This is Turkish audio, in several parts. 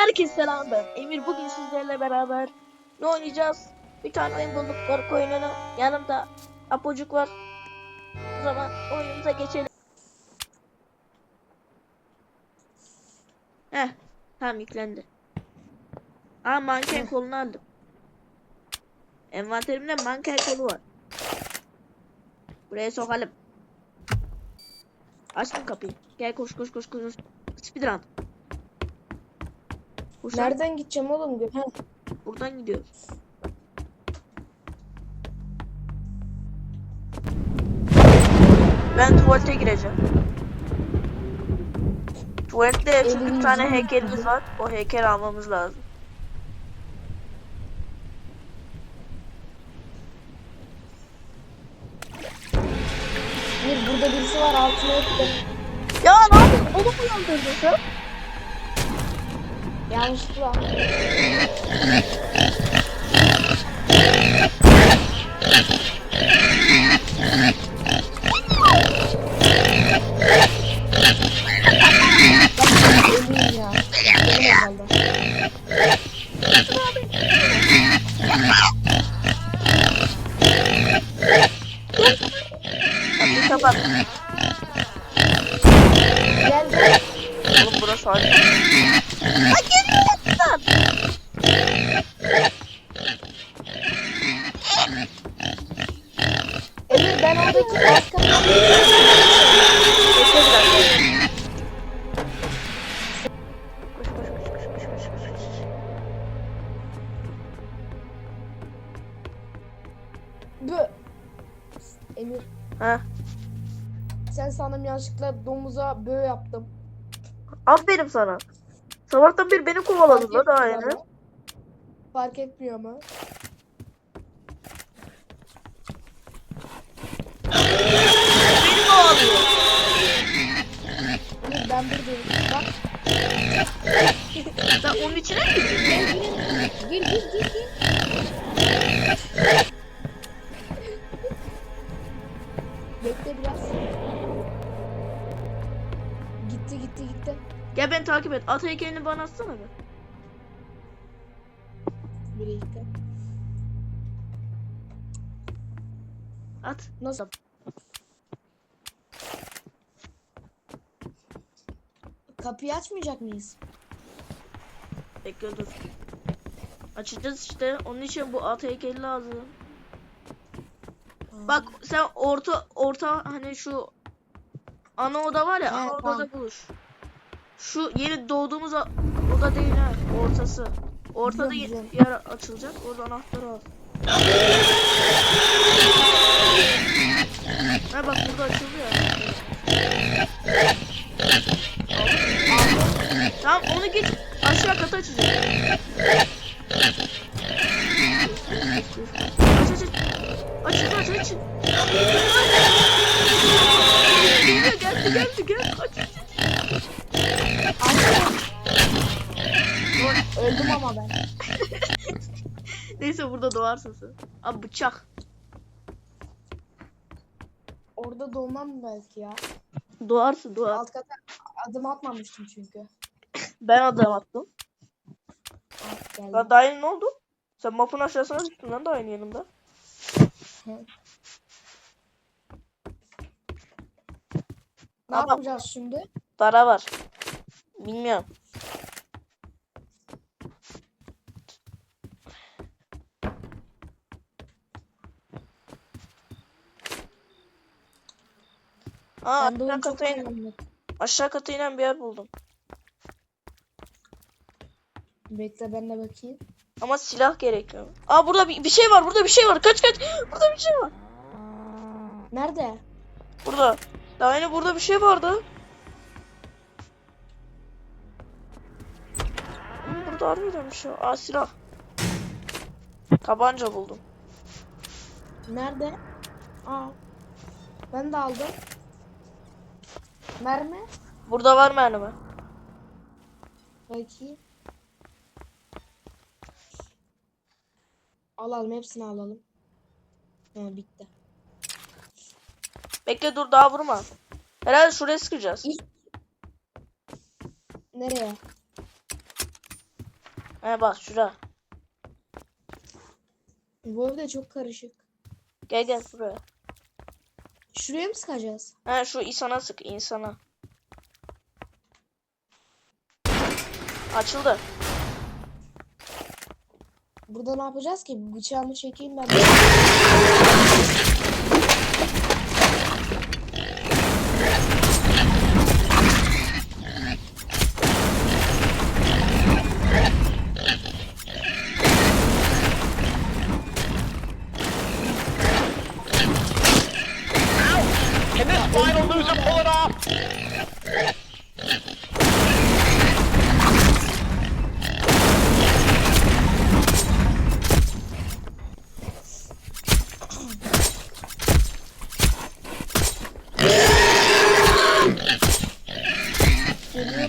Herkese selam ben Emir. Bugün sizlerle beraber ne oynayacağız? Bir tane oyun bulduk korku oyununu. Yanımda Apocuk var. O zaman oyunumuza geçelim. Heh, tamam yüklendi. Aa manken kolunu aldım. Envanterimde manken kolu var. Buraya sokalım. Açtım kapıyı. Gel koş koş koş koş. Speedrun. Koş lan. Nereden gideceğim oğlum? Ha, Buradan gidiyoruz. Ben tuvalete gireceğim. Tuvalette çünkü bir tane heykelimiz var. O heykeli almamız lazım. bir burada birisi var altına etti. Ya ne yapıyorsun? Onu mu uyandırdın sen? Yanlışlıkla. Kapat. Gel. Oğlum burası harika. Ay Aferin sana. Sabahtan beri beni kovaladın la daha yeni. Fark etmiyor ama. Beni kovalıyor. Ben buradayım. Bak. Sen onun içine mi girdin? Gir gir gir gir. Gel beni takip et. At heykelini bana atsana be. Biri gitti. At. Nasıl? Kapıyı açmayacak mıyız? Bekle dur. Açacağız işte. Onun için bu at heykeli lazım. Bak sen orta orta hani şu ana oda var ya He, ana odada tamam. buluş. Şu yeni doğduğumuz oda değil ha ortası. Ortada ye- Biliyorum, yer açılacak. Orada anahtarı al. Ha bak burada açıldı ya. Tamam onu git aşağı kata açacak. Aç aç aç. Açın aç açın. Geldi geldi geldi. Aç aç. Öldüm ama ben. Neyse burada doğarsın sen. Abi bıçak. Orada doğmam belki ya. Doğarsın doğar. Alt kata adım atmamıştım çünkü. Ben adam attım. Alt geldi. Lan daha yeni ne oldu? Sen mapın aşağısına düştün lan daha yeni yanımda. Ne Ama- yapacağız şimdi? Para var. Bilmiyorum. Aa Ben aşağı kata, in- oynamadım. aşağı kata inen bir yer buldum. Bekle ben de bakayım. Ama silah gerekiyor. Aa burada bir, bir şey var burada bir şey var. Kaç kaç. Burada bir şey var. Nerede? Burada. Daha yeni burada bir şey vardı. Burada harbiden bir şey. Aa silah. Tabanca buldum. Nerede? Aa. Ben de aldım. Mermi? Burada var mermi. Bakayım. Alalım hepsini alalım. Ha bitti. Bekle dur daha vurma. Herhalde şuraya sıkacağız. İlk- Nereye? He bak şura. Bu ev de çok karışık. Gel gel buraya. Şuraya mı sıkacağız? He şu insana sık insana. Açıldı. Burada ne yapacağız ki? Bıçağımı çekeyim ben.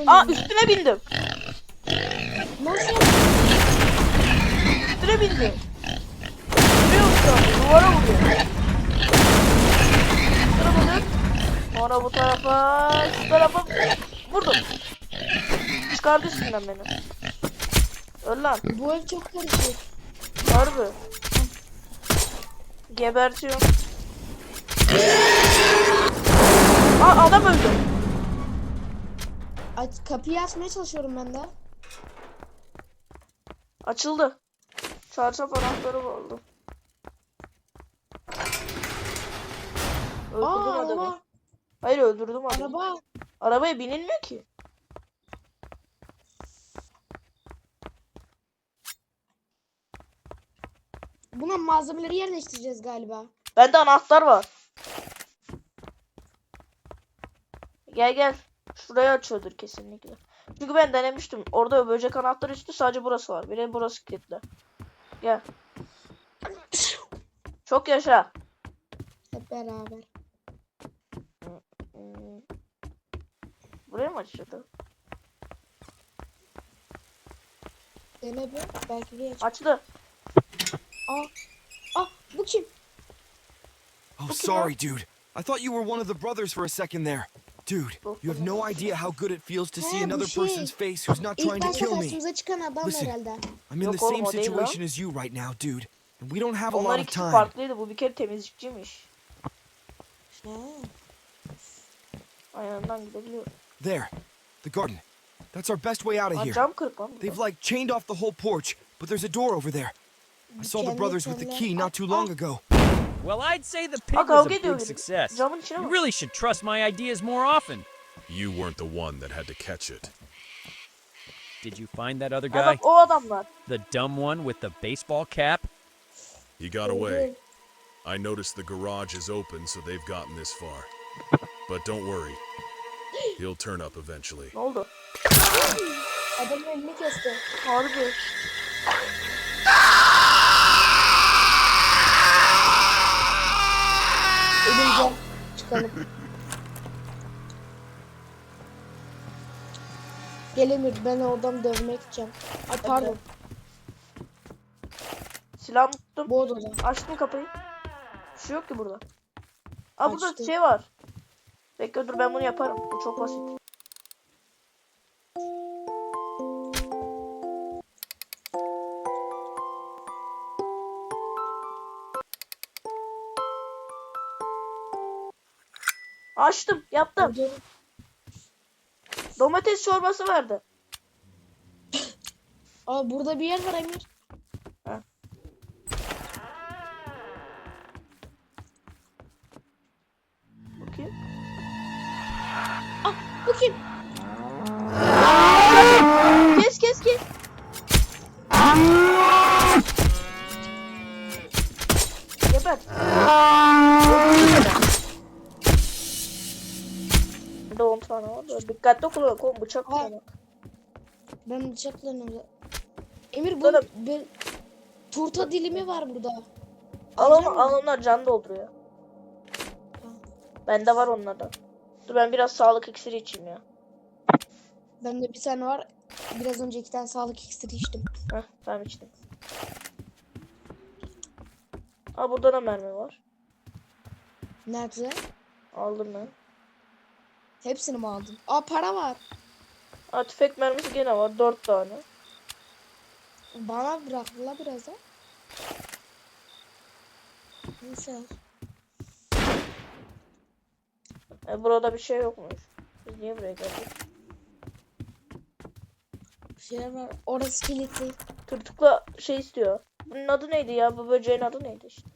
Aa üstüne bindim. Nasıl? Üstüne bindim. Vuruyor şu an. Duvara vuruyor. Bakın. Sonra bu tarafa. Şu tarafa. Vurdum. Çıkardı üstünden beni. Öl lan. Bu ev çok karışık. Harbi. Gebertiyorum. Aa adam öldü. Aç, kapıyı açmaya çalışıyorum ben de. Açıldı. Çarşaf anahtarı oldu. Öldürdüm Aa adamı. araba. Hayır öldürdüm adamı. Araba. Arabaya binilmiyor ki. Buna malzemeleri yerleştireceğiz galiba. Bende anahtar var. Gel gel. Şurayı açıyordur kesinlikle. Çünkü ben denemiştim. Orada böcek anahtar üstü sadece burası var. Bir de burası kilitli. Gel. Çok yaşa. Hep beraber. Buraya mı açıldı? Dene bir. Belki bir aç. Açtı. Aa. Aa bu kim? Oh, sorry, dude. I thought you were one of the brothers for a second there. Dude, you have no idea how good it feels to see another şey. person's face who's not trying to kill me. karşımıza çıkan adam Listen. herhalde. I'm in the same o değil lan. situation as you right now, dude. And we don't have a Onlar lot of ikisi time. farklıydı. Bu bir kere temizlikçiymiş. Ayağından gidebiliyor. There, the garden. That's our best way out of here. cam kırık lan. burada. They've like chained off the whole porch, but there's a door over there. I saw the brothers with the key not too long ago. Well, I'd say the pig Aa, was a kavga big success. You really should trust my ideas more often. You weren't the one that had to catch it. Did you find that other Ha, guy? bak o adamlar. The dumb one with the baseball cap? He got away. I noticed the garage is open, so they've gotten this far. But don't worry. He'll turn up eventually. Ne oldu? Adamın elini kesti. Harbi. Ölünce çıkalım. Gelemir ben oradan dövmek gideceğim. Ay pardon. Silahımı tuttum. Bu odada. Açtım kapıyı. Bir şey yok ki burada. Aa burada Açtım. şey var. Bekle dur ben bunu yaparım. Bu çok basit. Açtım, yaptım. Domates çorbası verdi. Aa burada bir yer var Emir. Bakayım. Bu kim? Kes kes kes. Geber. Bir de 10 tane var. Böyle Dikkatli kullan. Oğlum bıçak Aa. kullan. Ben bıçaklarını... Emir bu Burada- bir turta dilimi var burada. Al onu, al onlar can dolduruyor. Bende var onlardan. Dur ben biraz sağlık iksiri içeyim ya. Bende bir tane var. Biraz önce iki tane sağlık iksiri içtim. Heh tamam içtim. Aa burada da mermi var. Nerede? Aldım ben. Hepsini mi aldın? Aa para var. Aa tüfek mermisi gene var. 4 tane. Bana bıraktılar biraz da. Neyse. E, burada bir şey yokmuş. Biz niye buraya geldik? Bir şeyler var. Orası kilitli. Tırtıkla şey istiyor. Bunun adı neydi ya? Bu böceğin adı neydi işte?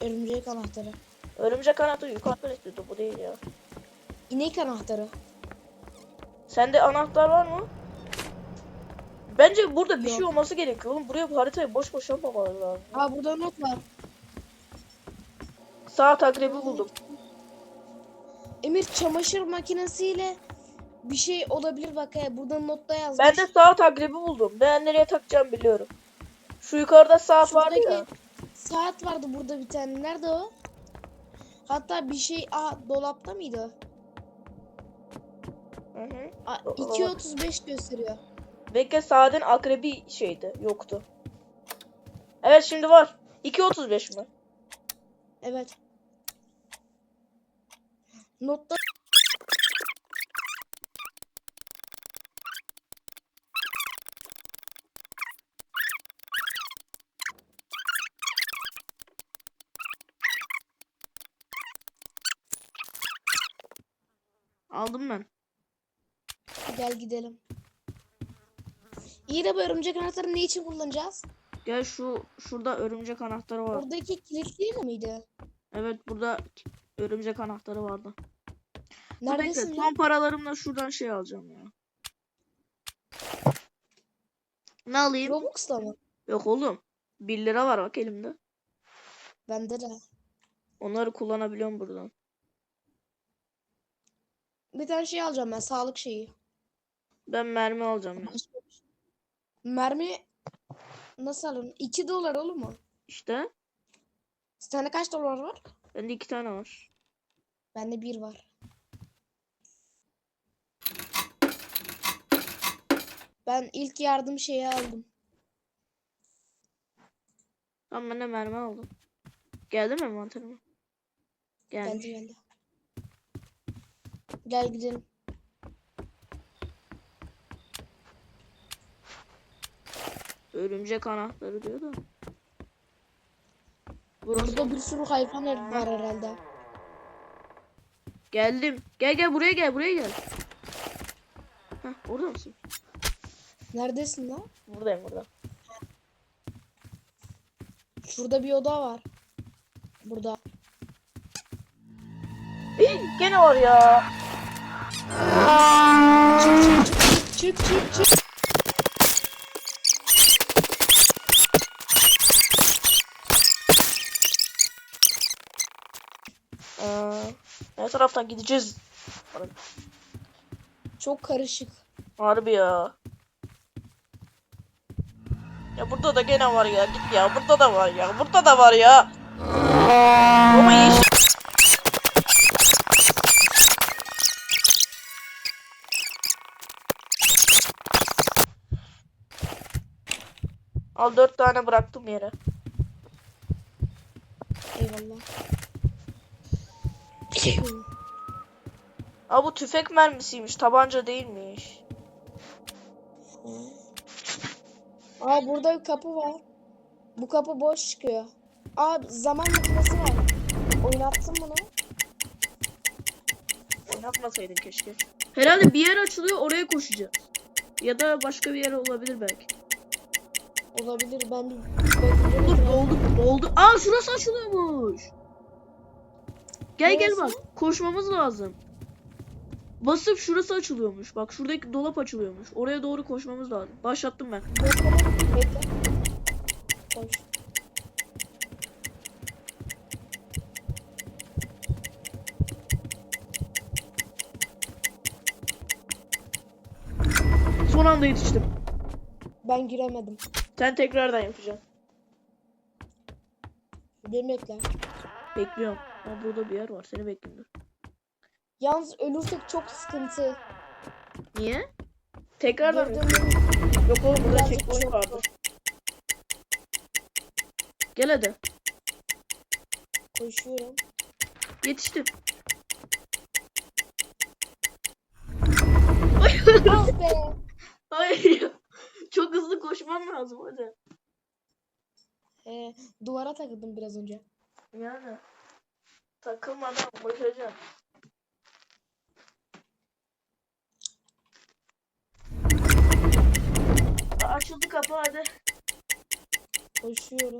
Örümcek anahtarı. Örümcek anahtarı yukarıdan istiyordu. Bu değil ya. İnek anahtarı. Sende anahtar var mı? Bence burada bir Yok. şey olması gerekiyor oğlum. Buraya bu haritayı boş boş yapmamaları lazım. Aa burada not var. Saat akrebi buldum. Emir çamaşır makinesiyle bir şey olabilir bak he. Burada notta yazmış. Ben de saat akrebi buldum. Ben nereye takacağım biliyorum. Şu yukarıda saat vardı ya. Saat vardı burada bir tane. Nerede o? Hatta bir şey aa dolapta mıydı? Hı hı. Aa, O- o- 2.35 gösteriyor. Bekle saatin akrebi şeydi. Yoktu. Evet şimdi var. 2.35 mi? Evet. Notta Aldım ben. Gel gidelim. İyi de bu örümcek anahtarı ne için kullanacağız? Gel şu şurada örümcek anahtarı var. Buradaki kilit değil miydi? Evet burada örümcek anahtarı vardı. Neredesin bekle? Son paralarımla şuradan şey alacağım ya. Ne alayım? Robux'la mı? Yok oğlum. 1 lira var bak elimde. Bende de. Onları kullanabiliyorum buradan. Bir tane şey alacağım ben. Sağlık şeyi. Ben mermi alacağım ya. Mermi nasıl alın? 2 dolar olur mu? İşte. Sende kaç dolar var? Bende iki tane var. Bende 1 var. Ben ilk yardım şeyi aldım. Tamam ben de mermi aldım. Geldi mi envanterime? Geldi. Geldi geldi. Gel gidelim. Örümcek anahtarı diyor da. Burası. Burada bir sürü hayvan var herhalde. Geldim. Gel gel buraya gel buraya gel. Heh, orada mısın? Neredesin lan? Buradayım burada. Şurada bir oda var. Burada. Gene var ya. Çık çık çık. Aa, taraftan gideceğiz? Çok karışık. Harbi ya. Ya burada da gene var ya. Git ya. Burada da var ya. Burada da var ya. Ama yeşil. Al dört tane bıraktım yere. Eyvallah. Aa bu tüfek mermisiymiş. Tabanca değilmiş. Aa burada bir kapı var. Bu kapı boş çıkıyor. Aa zaman makinesi var. Oynattın bunu. Oynatmasaydın keşke. Herhalde bir yer açılıyor oraya koşacağız. Ya da başka bir yer olabilir belki. Olabilir ben bir Dur doldu doldu. Aa şurası açılıyormuş. Gel gel bak. Neresi? Koşmamız lazım. Basıp şurası açılıyormuş. Bak şuradaki dolap açılıyormuş. Oraya doğru koşmamız lazım. Başlattım ben. Bekle. Bekle. Koş. Son anda yetiştim. Ben giremedim. Sen tekrardan yapacaksın. Bir bekle. Bekliyorum. Aa, burada bir yer var. Seni bekliyorum. Yalnız ölürsek çok sıkıntı. Niye? Tekrardan? Geri dönmemiz Yok oğlum burada Birazcık checkpoint çok. Gel hadi. koşuyorum. Yetiştim. ah be. Hayır. Çok hızlı koş. koşman lazım hadi. Ee, duvara takıldım biraz önce. Yani. Takılmadan koşacaksın. Açıldı kapı hadi. Koşuyorum.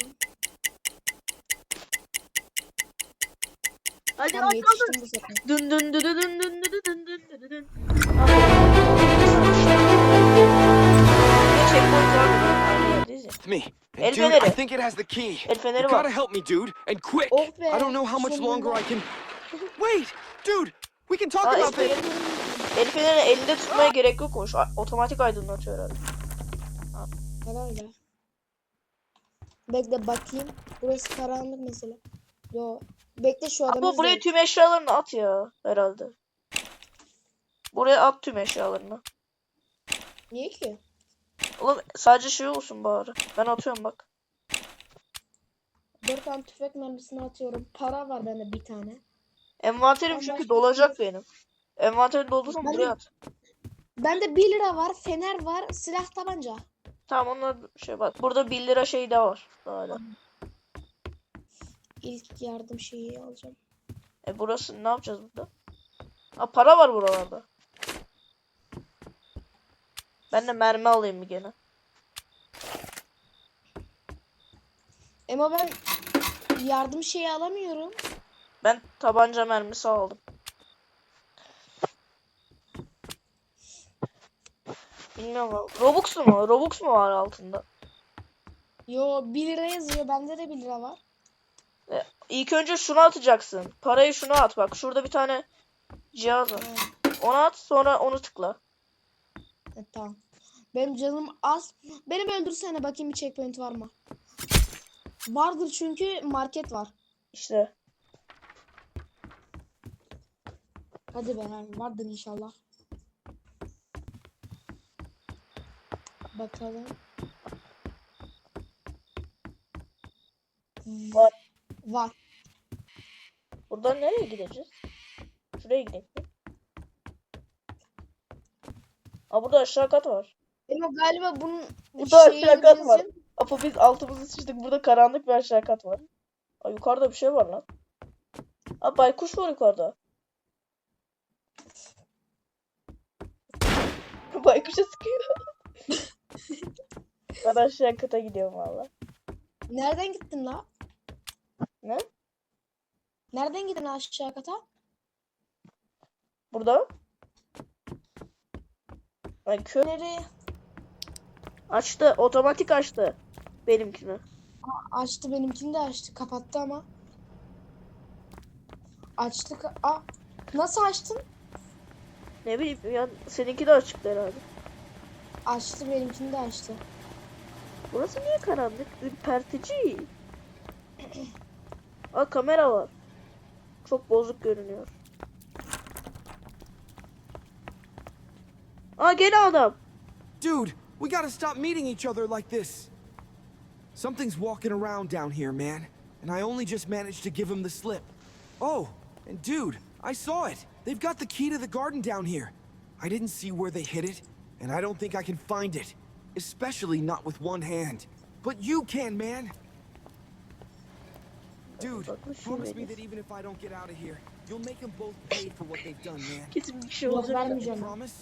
Hadi Tamam açıldı. yetiştim bu sefer. Dün dün dün dün dün dün dün dün dün dün dün. Me. El And dude, I feneri. think it has the key. El feneri You gotta help me, dude, and quick. Oh be, I don't know how much longer I can. Wait, dude, we can talk Aa, about this. feneri. El elinde tutmaya gerek yokmuş. A- Otomatik aydınlatıyor herhalde. Herhalde. Bekle bakayım. Burası karanlık mesela. Yo. Bekle şu adamı Ama buraya izleyelim. tüm eşyalarını at ya herhalde. Buraya at tüm eşyalarını. Niye ki? Oğlum sadece şey olsun bari. Ben atıyorum bak. Dört tane tüfek mermisini atıyorum. Para var bende bir tane. Envanterim Ben çünkü dolacak benim. Envanterim doldursam buraya at. Bende 1 lira var, fener var, silah tabanca. Tamam onlar şey bak. Burada 1 lira şey de var. Hala. İlk yardım şeyi alacağım. E burası ne yapacağız burada? Ha para var buralarda. Ben de mermi alayım bir gene. Ama ben yardım şeyi alamıyorum. Ben tabanca mermisi aldım. Bilmiyorum. ama- Robux mu? Robux mu var altında? Yo 1 lira yazıyor. Bende de 1 lira var. İlk önce şunu atacaksın. Parayı şuna at bak. Şurada bir tane cihaz var. Ona at sonra onu tıkla. Evet, tamam. Benim canım az. Beni bir öldürsene bakayım bir checkpoint var mı? Vardır çünkü market var. İşte. Hadi be vardır inşallah. Bakalım. Var. Var. Buradan nereye gideceğiz? Şuraya gidelim. Aa burada aşağı kat var. Ama galiba bunun Burada aşağı kat var. benziyor. Apo biz altımızı sıçtık. Burada karanlık bir aşağı kat var. Aa yukarıda bir şey var lan. Aa baykuş var yukarıda. Baykuşa sıkıyor. Ben aşağı kata gidiyorum valla. Nereden gittin la? Ne? Nereden gittin aşağı kata? Burada. Ay kö Nereye? açtı. Otomatik açtı. Benimkini. Açtı benimkini de açtı. Kapattı ama. Açtı. ka- Aa, nasıl açtın? Ne bileyim ya seninki de açıktı herhalde. Açtı benimkini de açtı. Burası niye karanlık? Ürpertici. Aa kamera var. Çok bozuk görünüyor. Aa gene adam. Dude, we gotta stop meeting each other like this. Something's walking around down here, man, and I only just managed to give him the slip. Oh, and dude, I saw it. They've got the key to the garden down here. I didn't see where they hid it, and I don't think I can find it. Especially not with one hand. But you can, man. Dude, promise me that even if I don't get out of here, you'll make them both pay for what they've done, man. Kesin bir şey Yok olacak. Promise?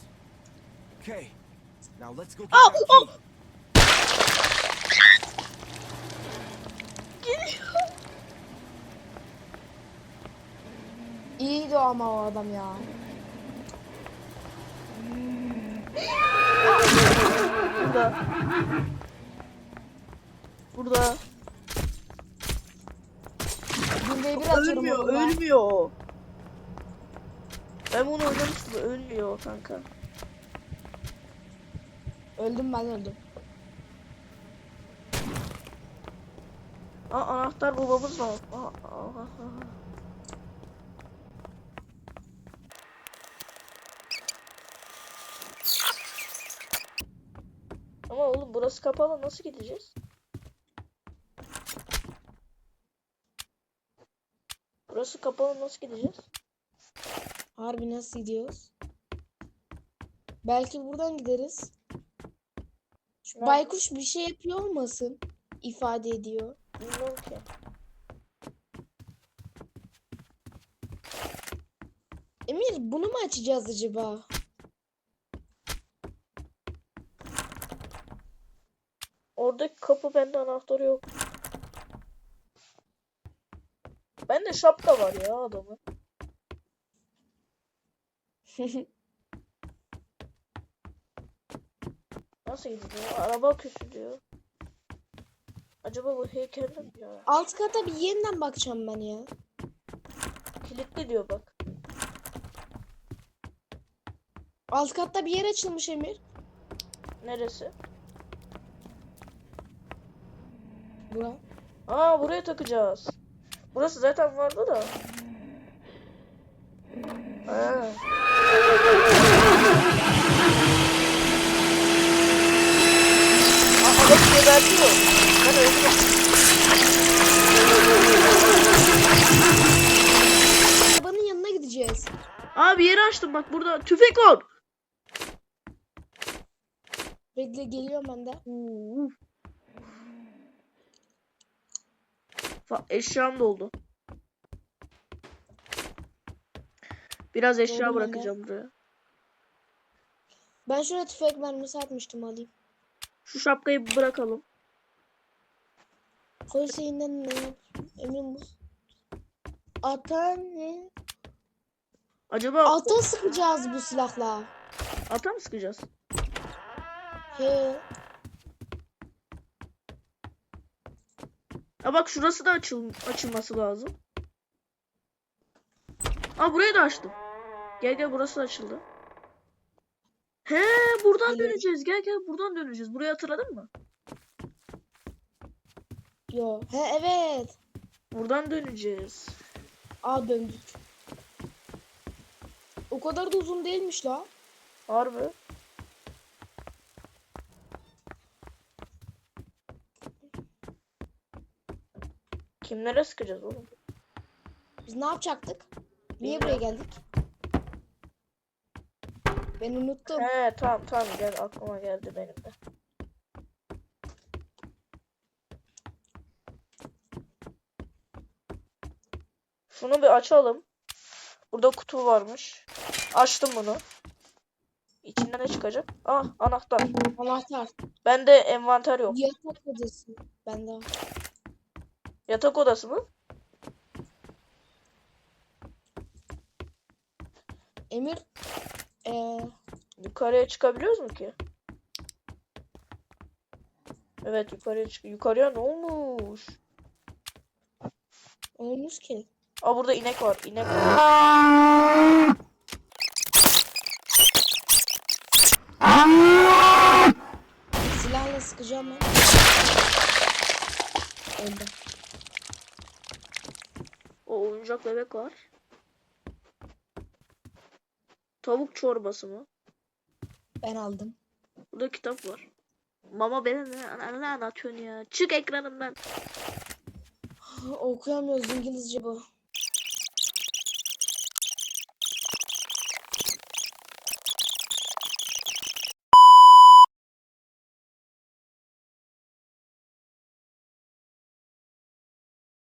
Okay. Now let's go get Oh, oh. key. İyiydi o ama o adam ya. Burada. Burada. Bir ve bir atıyorum Ölmüyor, onunla. ölmüyor. Ben bunu oynamıştım, ölmüyor kanka. Öldüm ben öldüm. Aa anahtar babamız var. Aa, aa, aa. Ama oğlum burası kapalı nasıl gideceğiz? Burası kapalı nasıl gideceğiz? Harbi nasıl gidiyoruz? Belki buradan gideriz. Şuna Baykuş bir şey yapıyor olmasın? ifade ediyor. bilmiyorum ki. Emir bunu mu açacağız acaba? Oradaki kapı bende anahtarı yok. Bende şapka var ya adamın. Nasıl gidiyor? Araba kötü diyor. Acaba bu heykeller mi ya? Alt kata bir yeniden bakacağım ben ya. Kilitli diyor bak. Alt katta bir yer açılmış Emir. Neresi? Bura. Aa buraya takacağız. Burası zaten vardı da. Aa adam gebertiyor. Ben öldüm. Arabanın yanına gideceğiz. Aa bir yeri açtım bak burada tüfek var. Bekle geliyorum ben de. Uf. Eşyam doldu. Biraz eşya bende. bırakacağım buraya. Ben şuraya tüfek mermisi atmıştım alayım. Şu şapkayı bırakalım. Hüseyin'den ne Emin bu. Ata ne? Acaba Ata sıkacağız bu silahla. ata mı sıkacağız? He. Ha bak şurası da açıl açılması lazım. Aa burayı da açtım. Gel gel burası da açıldı. He buradan Geliyorum. döneceğiz. Gel gel buradan döneceğiz. Burayı hatırladın mı? Yo. He evet. Buradan döneceğiz. Aa döndük. O kadar da uzun değilmiş la. Harbi. Kimlere sıkacağız oğlum? Biz ne yapacaktık? Niye buraya geldik? Ben unuttum. He tamam tamam gel aklıma geldi benim de. Şunu bir açalım. Burada kutu varmış. Açtım bunu. İçinden ne çıkacak? Ah anahtar. Anahtar. Bende envanter yok. Yatak odası. Bende var. Yatak odası mı? Emir. Ee, Yukarıya çıkabiliyoruz mu ki? Evet yukarıya çık. Yukarıya ne olmuş? olmuş ki. Aa burada inek var. İnek var. Silahla sıkacağım ben. Öldüm. O oyuncak bebek var. Tavuk çorbası mı? Ben aldım. Burada kitap var. Mama beni ne, ne anlatıyorsun ya? Çık ekranımdan. Okuyamıyoruz İngilizce bu.